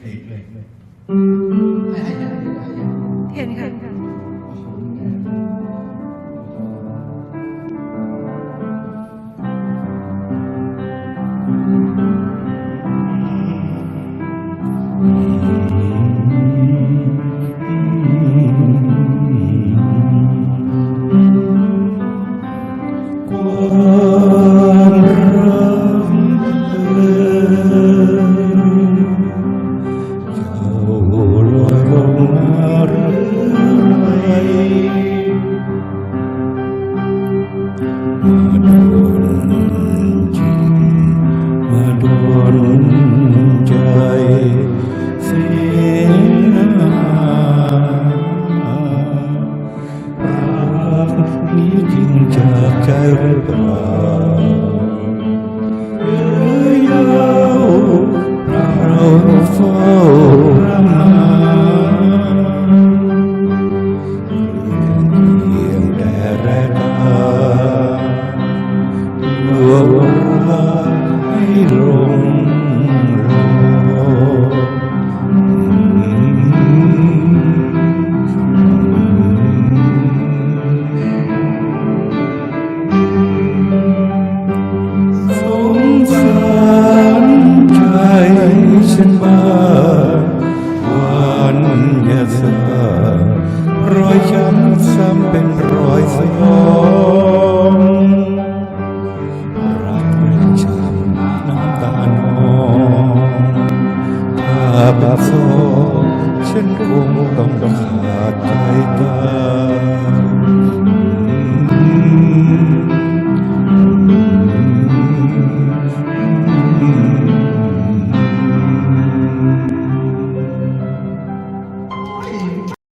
เอกเลยให้ให้ให้ให้เห็นค่ะโอ้ ใจเสียนารักนี้จริงจากใจหรือเปล่าเอ่ยยาวเราเฝ้ารำนาเพียงแต่แรกตาดวงรักให้ล บบโซฉันคงต้องขาดใจตาย